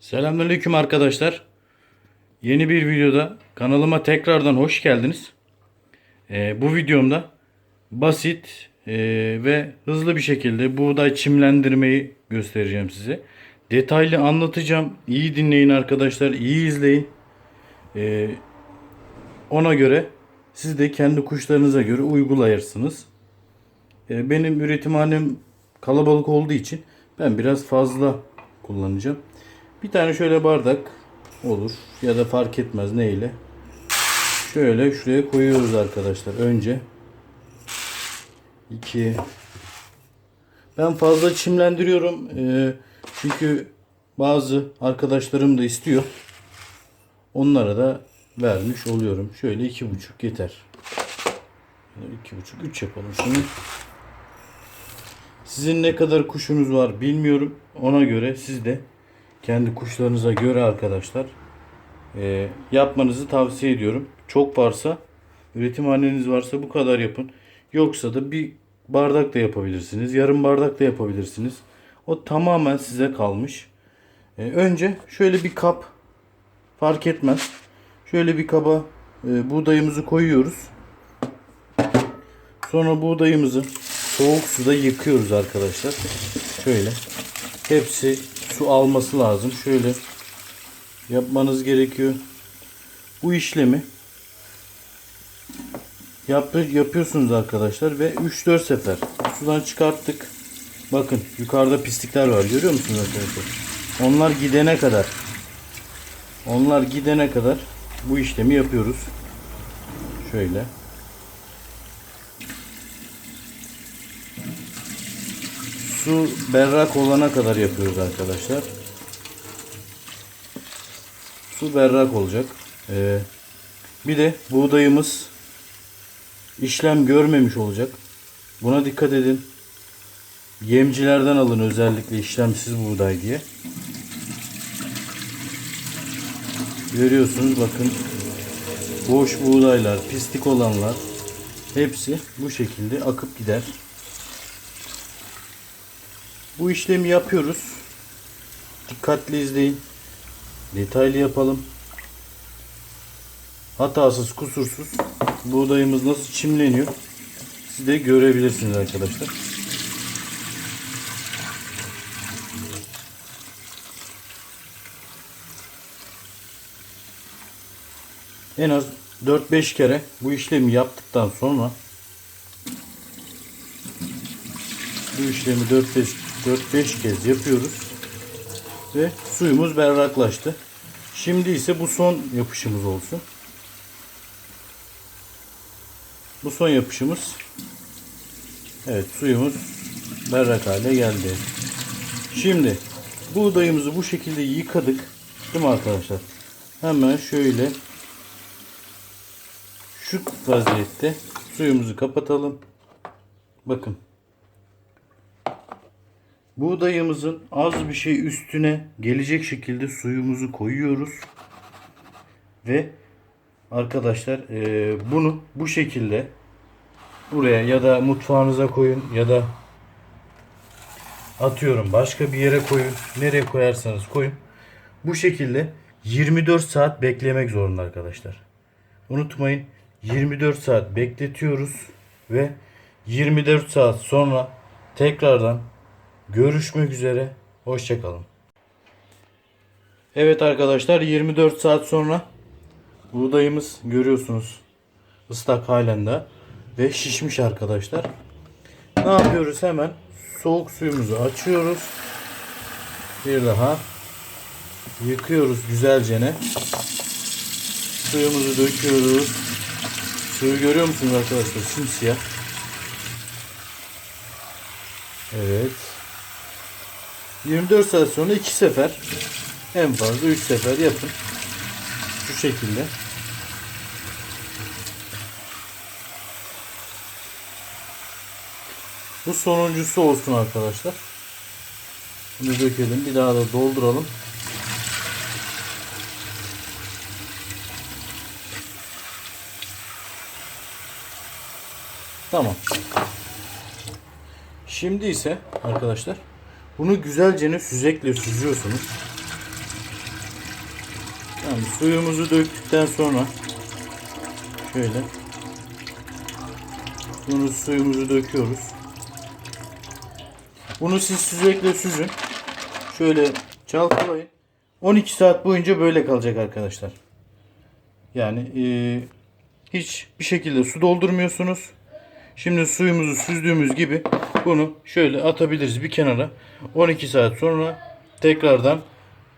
Selamünaleyküm arkadaşlar. Yeni bir videoda kanalıma tekrardan hoş geldiniz. Ee, bu videomda basit e, ve hızlı bir şekilde buğday çimlendirmeyi göstereceğim size. Detaylı anlatacağım. İyi dinleyin arkadaşlar. iyi izleyin. Ee, ona göre siz de kendi kuşlarınıza göre uygulayırsınız. Ee, benim üretimhanem kalabalık olduğu için ben biraz fazla kullanacağım. Bir tane şöyle bardak olur ya da fark etmez neyle. Şöyle şuraya koyuyoruz arkadaşlar. Önce 2 Ben fazla çimlendiriyorum. Ee, çünkü bazı arkadaşlarım da istiyor. Onlara da vermiş oluyorum. Şöyle iki buçuk yeter. iki buçuk üç yapalım şunu. Sizin ne kadar kuşunuz var bilmiyorum. Ona göre siz de kendi kuşlarınıza göre arkadaşlar e, yapmanızı tavsiye ediyorum. Çok varsa üretimhaneniz varsa bu kadar yapın. Yoksa da bir bardak da yapabilirsiniz. Yarım bardak da yapabilirsiniz. O tamamen size kalmış. E, önce şöyle bir kap fark etmez. Şöyle bir kaba e, buğdayımızı koyuyoruz. Sonra buğdayımızı soğuk suda yıkıyoruz arkadaşlar. Şöyle. Hepsi su alması lazım. Şöyle yapmanız gerekiyor. Bu işlemi yap yapıyorsunuz arkadaşlar ve 3-4 sefer sudan çıkarttık. Bakın yukarıda pislikler var. Görüyor musunuz arkadaşlar? Onlar gidene kadar onlar gidene kadar bu işlemi yapıyoruz. Şöyle. Su berrak olana kadar yapıyoruz arkadaşlar. Su berrak olacak. Ee, bir de buğdayımız işlem görmemiş olacak. Buna dikkat edin. Yemcilerden alın özellikle işlemsiz buğday diye. Görüyorsunuz bakın boş buğdaylar, pislik olanlar hepsi bu şekilde akıp gider. Bu işlemi yapıyoruz. Dikkatli izleyin. Detaylı yapalım. Hatasız, kusursuz buğdayımız nasıl çimleniyor siz de görebilirsiniz arkadaşlar. En az 4-5 kere bu işlemi yaptıktan sonra bu işlemi 4-5 4-5 kez yapıyoruz. Ve suyumuz berraklaştı. Şimdi ise bu son yapışımız olsun. Bu son yapışımız. Evet suyumuz berrak hale geldi. Şimdi buğdayımızı bu şekilde yıkadık. Değil mi arkadaşlar? Hemen şöyle şu vaziyette suyumuzu kapatalım. Bakın Buğdayımızın az bir şey üstüne gelecek şekilde suyumuzu koyuyoruz. Ve arkadaşlar e, bunu bu şekilde buraya ya da mutfağınıza koyun ya da atıyorum başka bir yere koyun. Nereye koyarsanız koyun. Bu şekilde 24 saat beklemek zorunda arkadaşlar. Unutmayın 24 saat bekletiyoruz ve 24 saat sonra tekrardan Görüşmek üzere. Hoşçakalın. Evet arkadaşlar 24 saat sonra buğdayımız görüyorsunuz ıslak halinde ve şişmiş arkadaşlar. Ne yapıyoruz hemen soğuk suyumuzu açıyoruz. Bir daha yıkıyoruz güzelce ne. Suyumuzu döküyoruz. Suyu görüyor musunuz arkadaşlar? Simsiyah. Evet. 24 saat sonra 2 sefer en fazla 3 sefer yapın. Şu şekilde. Bu sonuncusu olsun arkadaşlar. Bunu dökelim. Bir daha da dolduralım. Tamam. Şimdi ise arkadaşlar bunu güzelce süzekle süzüyorsunuz. Tamam, suyumuzu döktükten sonra şöyle bunu suyumuzu döküyoruz. Bunu siz süzekle süzün. Şöyle çalkalayın. 12 saat boyunca böyle kalacak arkadaşlar. Yani eee hiç bir şekilde su doldurmuyorsunuz. Şimdi suyumuzu süzdüğümüz gibi bunu şöyle atabiliriz bir kenara. 12 saat sonra tekrardan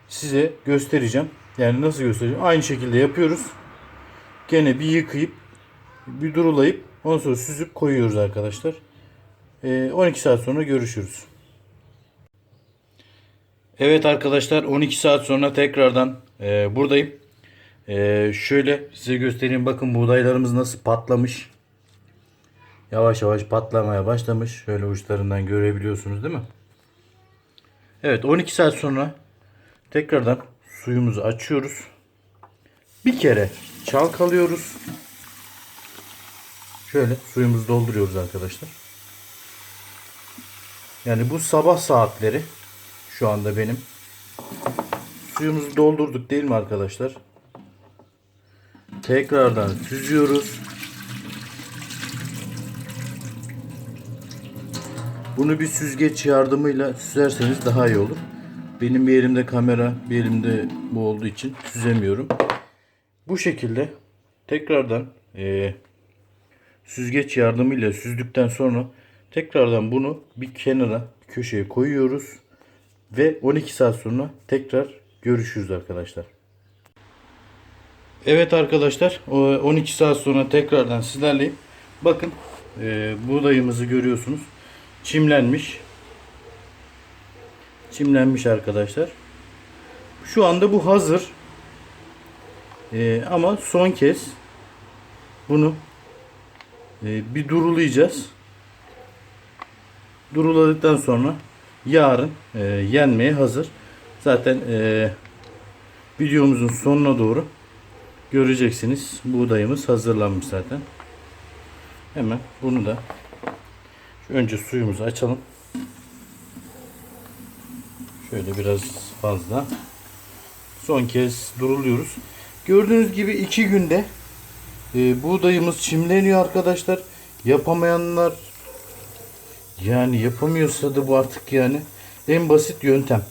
size göstereceğim. Yani nasıl göstereceğim? Aynı şekilde yapıyoruz. Gene bir yıkayıp bir durulayıp ondan sonra süzüp koyuyoruz arkadaşlar. Ee, 12 saat sonra görüşürüz. Evet arkadaşlar 12 saat sonra tekrardan e, buradayım. E, şöyle size göstereyim. Bakın buğdaylarımız nasıl patlamış. Yavaş yavaş patlamaya başlamış. Şöyle uçlarından görebiliyorsunuz değil mi? Evet 12 saat sonra tekrardan suyumuzu açıyoruz. Bir kere çalkalıyoruz. Şöyle suyumuzu dolduruyoruz arkadaşlar. Yani bu sabah saatleri şu anda benim. Suyumuzu doldurduk değil mi arkadaşlar? Tekrardan süzüyoruz. Bunu bir süzgeç yardımıyla süzerseniz daha iyi olur. Benim bir elimde kamera, bir elimde bu olduğu için süzemiyorum. Bu şekilde tekrardan eee, süzgeç yardımıyla süzdükten sonra tekrardan bunu bir kenara, bir köşeye koyuyoruz. Ve 12 saat sonra tekrar görüşürüz arkadaşlar. Evet arkadaşlar o 12 saat sonra tekrardan sizlerleyim. Bakın e, buğdayımızı görüyorsunuz. Çimlenmiş. Çimlenmiş arkadaşlar. Şu anda bu hazır. E, ama son kez bunu e, bir durulayacağız. Duruladıktan sonra yarın e, yenmeye hazır. Zaten e, videomuzun sonuna doğru göreceksiniz. Buğdayımız hazırlanmış zaten. Hemen bunu da önce suyumuzu açalım. Şöyle biraz fazla. Son kez duruluyoruz. Gördüğünüz gibi iki günde e, buğdayımız çimleniyor arkadaşlar. Yapamayanlar yani yapamıyorsa da bu artık yani en basit yöntem.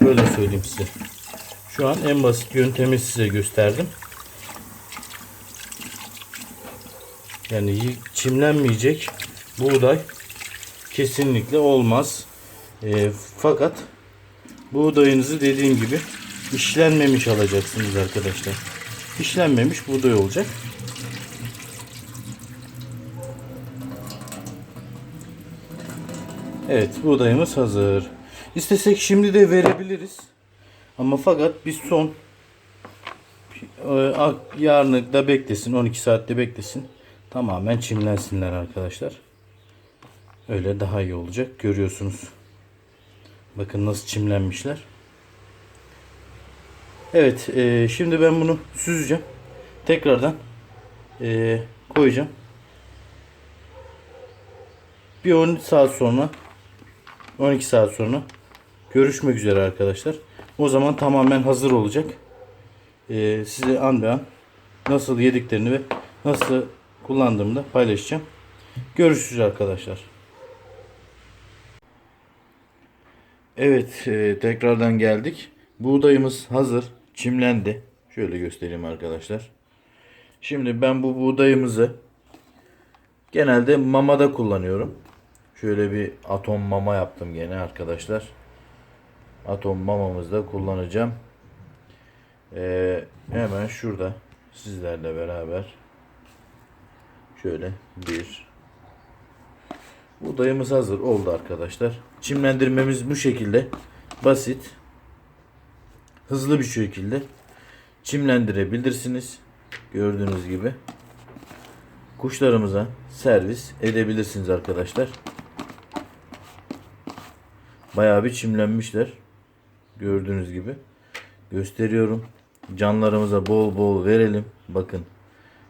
Böyle söyleyeyim size. Şu an en basit yöntemi size gösterdim. Yani çimlenmeyecek buğday kesinlikle olmaz. E, fakat buğdayınızı dediğim gibi işlenmemiş alacaksınız arkadaşlar. İşlenmemiş buğday olacak. Evet buğdayımız hazır. İstesek şimdi de verebiliriz. Ama fakat biz son e, yarını da beklesin. 12 saatte beklesin. Tamamen çimlensinler arkadaşlar. Öyle daha iyi olacak. Görüyorsunuz. Bakın nasıl çimlenmişler. Evet. e, şimdi ben bunu süzeceğim. Tekrardan e, koyacağım. Bir 10 saat sonra 12 saat sonra görüşmek üzere arkadaşlar. O zaman tamamen hazır olacak. Ee, size an be an nasıl yediklerini ve nasıl kullandığımı da paylaşacağım. Görüşürüz arkadaşlar. Evet e, tekrardan geldik. Buğdayımız hazır. Çimlendi. Şöyle göstereyim arkadaşlar. Şimdi ben bu buğdayımızı genelde mamada kullanıyorum. Şöyle bir atom mama yaptım gene arkadaşlar. Atom mamamızda kullanacağım. Ee, hemen şurada sizlerle beraber şöyle bir buğdayımız hazır oldu arkadaşlar. Çimlendirmemiz bu şekilde basit hızlı bir şekilde çimlendirebilirsiniz. Gördüğünüz gibi kuşlarımıza servis edebilirsiniz arkadaşlar. Bayağı bir çimlenmişler. Gördüğünüz gibi. Gösteriyorum. Canlarımıza bol bol verelim. Bakın.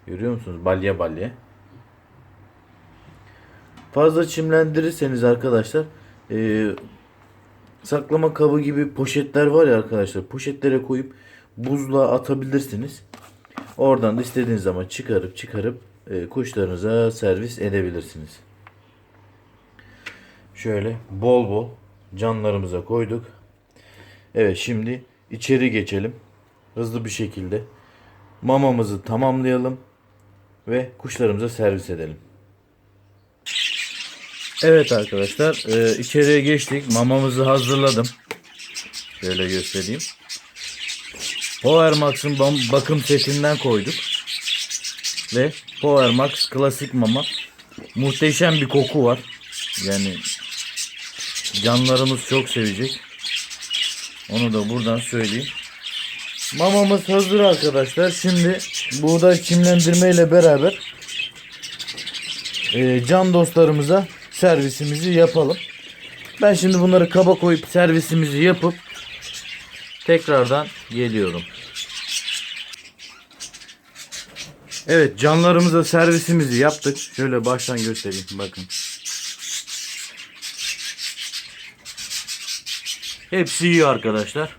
Görüyor musunuz? Balya balya. Fazla çimlendirirseniz arkadaşlar e, saklama kabı gibi poşetler var ya arkadaşlar. Poşetlere koyup buzluğa atabilirsiniz. Oradan da istediğiniz zaman çıkarıp çıkarıp e, kuşlarınıza servis edebilirsiniz. Şöyle bol bol canlarımıza koyduk. Evet şimdi içeri geçelim. Hızlı bir şekilde mamamızı tamamlayalım ve kuşlarımıza servis edelim. Evet arkadaşlar e, içeriye geçtik. Mamamızı hazırladım. Şöyle göstereyim. Power Max'ın bakım setinden koyduk. Ve Power Max klasik mama. Muhteşem bir koku var. Yani canlarımız çok sevecek. Onu da buradan söyleyeyim. Mamamız hazır arkadaşlar. Şimdi buğday çimlendirme ile beraber e, can dostlarımıza servisimizi yapalım. Ben şimdi bunları kaba koyup servisimizi yapıp tekrardan geliyorum. Evet canlarımıza servisimizi yaptık. Şöyle baştan göstereyim bakın. Hepsi iyi arkadaşlar.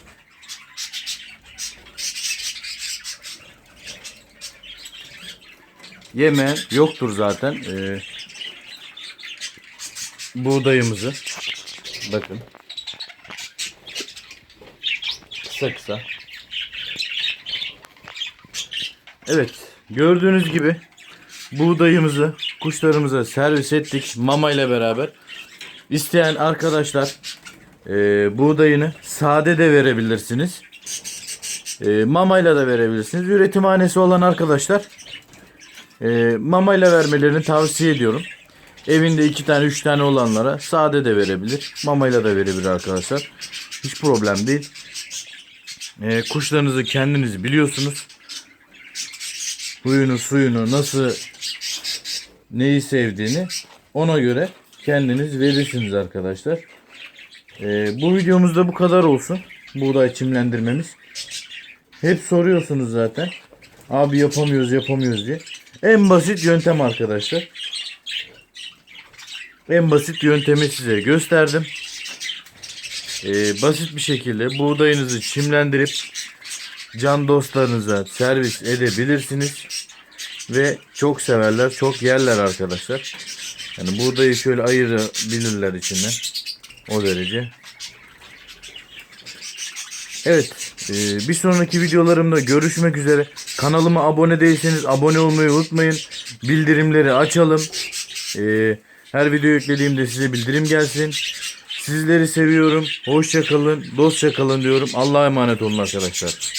Yemeğen yoktur zaten. Ee, buğdayımızı bakın kısa kısa. Evet gördüğünüz gibi buğdayımızı kuşlarımıza servis ettik mama ile beraber. İsteyen arkadaşlar e, buğdayını sade de verebilirsiniz. E, mamayla da verebilirsiniz. Üretimhanesi olan arkadaşlar e, mamayla vermelerini tavsiye ediyorum. Evinde iki tane üç tane olanlara sade de verebilir. Mamayla da verebilir arkadaşlar. Hiç problem değil. E, kuşlarınızı kendiniz biliyorsunuz. Huyunu suyunu nasıl neyi sevdiğini ona göre kendiniz verirsiniz arkadaşlar. E, bu videomuzda bu kadar olsun. Buğday çimlendirmemiz. Hep soruyorsunuz zaten. Abi yapamıyoruz yapamıyoruz diye. En basit yöntem arkadaşlar. En basit yöntemi size gösterdim. Ee, basit bir şekilde buğdayınızı çimlendirip can dostlarınıza servis edebilirsiniz. Ve çok severler, çok yerler arkadaşlar. Yani buğdayı şöyle ayırabilirler içine. O derece. Evet. e, bir sonraki videolarımda görüşmek üzere. Kanalıma abone değilseniz abone olmayı unutmayın. Bildirimleri açalım. E, her video yüklediğimde size bildirim gelsin. Sizleri seviyorum. Hoşça kalın, dostça kalın diyorum. Allah'a emanet olun arkadaşlar.